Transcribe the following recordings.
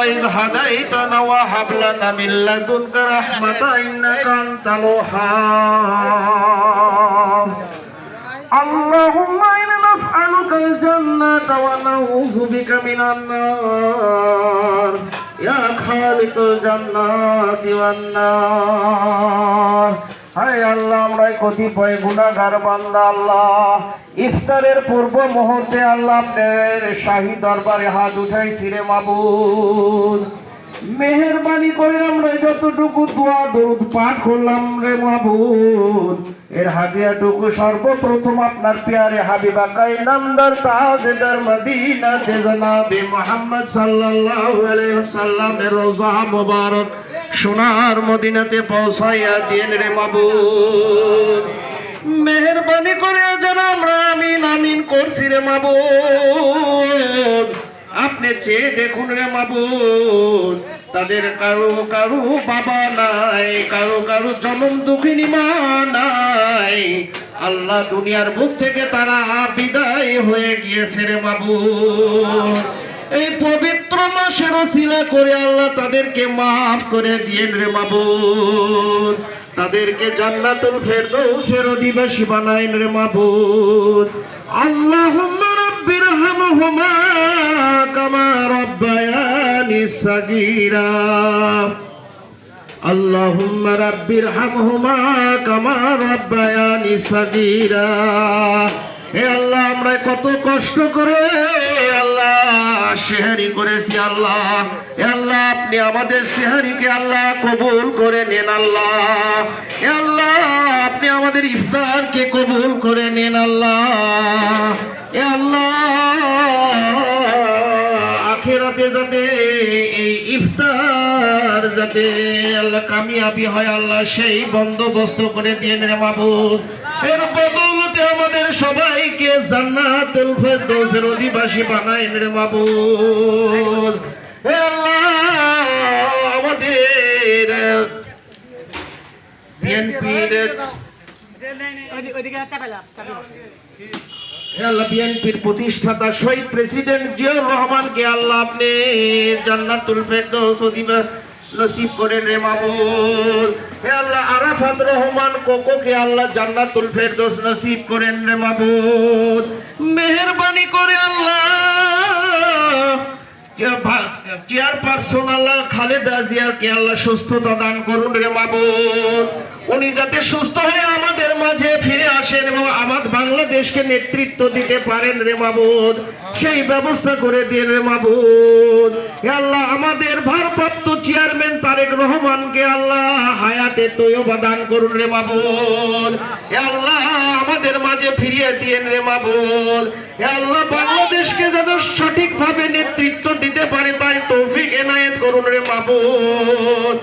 إذ هديتنا وهب لنا من لدنك رحمة إنك أنت الوهاب اللهم إنا نسألك الجنة ونعوذ بك من النار يا خالق الجنات والنار হায় আল্লাহ, আমরা কতিপয় গুণাগার বান্দা আল্লাহ। ইফতারের পূর্ব মুহূর্তে আল্লাহ আপনার শাহী দরবারে হাত উঠাইছি রে মাবুদ। মেহরবানি করে আমরা যতটুকু দোয়া, দরুদ পাঠ করলাম রে মাবুদ। এর হাদিয়াটুকু সর্বপ্রথম আপনার পেয়ারে হাবিবা কাইনামদার তাজদার মদিনা জনাবে মুহাম্মদ সাল্লাল্লাহু আলাইহি ওয়াসাল্লামের মোবারক। সোনার মদিনাতে পৌঁছাইয়া দিন রে মাবুদ। মেহরবানি করে যেন আমরা আমিন আমিন করছি রে মাবুদ। আপনি চেয়ে দেখুন রে মাবুদ, তাদের কারও কারও বাবা নাই, কারও কারও জনম দুঃখিনী মা নাই। আল্লাহ দুনিয়ার বুক থেকে তারা বিদায় হয়ে গিয়েছে রে মাবুদ। এই পবিত্র মাসের শিলা করে আল্লাহ তাদেরকে মাফ করে দিয়েন রে মাবুদ। তাদেরকে জান্নাতুল ফেরদৌসের অধিবাসী বানাইন রে মাবুদ। আল্লাহুম্মা রাব্বির হামহুমা কামা রাব্বায়ানি সাগীরা। আল্লাহুম্মা রাব্বির হামহুমা কামা রাব্বায়ানি সাগীরা। হে আল্লাহ, আমরা কত কষ্ট করে আল্লাহ শেহারি করেছি আল্লাহ। আল্লাহ, আপনি আমাদের সেহারিকে আল্লাহ কবুল করে নেন আল্লাহ। আল্লাহ, আপনি আমাদের ইফতারকে কবুল করে নেন আল্লাহ। আল্লাহ আখেরাতে যাতে এই ইফতার যাতে আল্লাহ কামিয়াবি হয়, আল্লাহ সেই বন্দোবস্ত করে দিয়ে রে মাবুদ এর বদৌলতে আমাদের সবাইকে জান্নাতুল ফেরদৌসের অধিবাসী বানায় রে মাবুদ হে আল্লাহ, আমাদের বিএনপির ওইদিকে চাপাইলাম চাপাইলাম হে আল্লাহ প্রতিষ্ঠাতা শহীদ প্রেসিডেন্ট জিয়াউর রহমানকে আল্লাহ আপনি জান্নাতুল ফেরদৌস অধিবা নসিব করেন রে মাবুদ হে আল্লাহ আরাফাত রহমান কোকোকে আল্লাহ জান্নাতুল ফেরদৌস নসিব করেন রে মাবুদ মেহেরবানি করে আল্লাহ চেয়ারপারসন আল্লাহ খালেদা জিয়াকে আল্লাহ সুস্থতা দান করুন রে মাবুদ উনি যাতে সুস্থ হয়ে আমাদের মাঝে ফিরে আসেন এবং আমার বাংলাদেশকে নেতৃত্ব দিতে পারেন রে মাবুদ, সেই ব্যবস্থা করে দিন রে মাবুদ। আল্লাহ, আমাদের ভারপ্রাপ্ত চেয়ারম্যান তারেক রহমানকে আল্লাহ হায়াতে তৈবা দান করুন রে মাবুদ। আল্লাহ, আমাদের মাঝে ফিরিয়ে দিয়েন রে মাবুদ। আল্লাহ, বাংলাদেশকে যেন সঠিকভাবে নেতৃত্ব দিতে পারে, তাই তৌফিক এনায়েত করুন রে মাবুদ।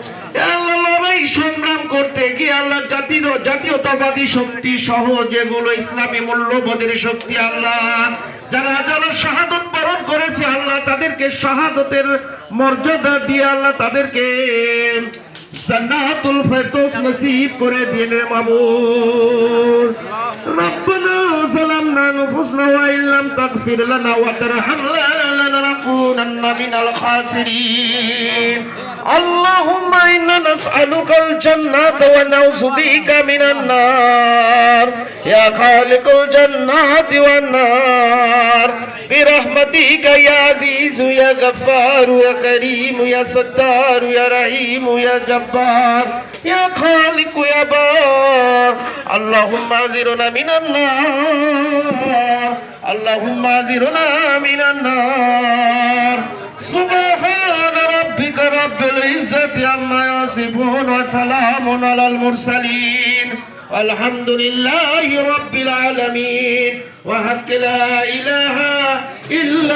জাতি জাতীয়তাবাদী শক্তি সহ যেগুলো ইসলামী মূল্যবোধের শক্তি আল্লাহ, যারা যারা শাহাদত পালন করেছে আল্লাহ, তাদেরকে শাহাদতের মর্যাদা দিয়ে আল্লাহ তাদেরকে জান্নাতুল ফেরদৌস নসিব করে দিন মাবুদ। রব্বানা সালামনা নুফুসনা ওয়া ইল্লাম তাগফির লানা ওয়া তারহামনা লানাকুনান্না মিনাল খাসিরিন। اللهم إنا نسألك الجنة ونعوذ بك من النار يا خالق الجنات والنار برحمتك يا عزيز يا غفار يا كريم يا ستار يا رحيم يا جبار يا خالق يا بار اللهم اعذرنا من النار اللهم اعذرنا من النار سبحان ربك رب العزة عما يصفون وسلام على المرسلين والحمد لله رب العالمين وحق لا إله إلا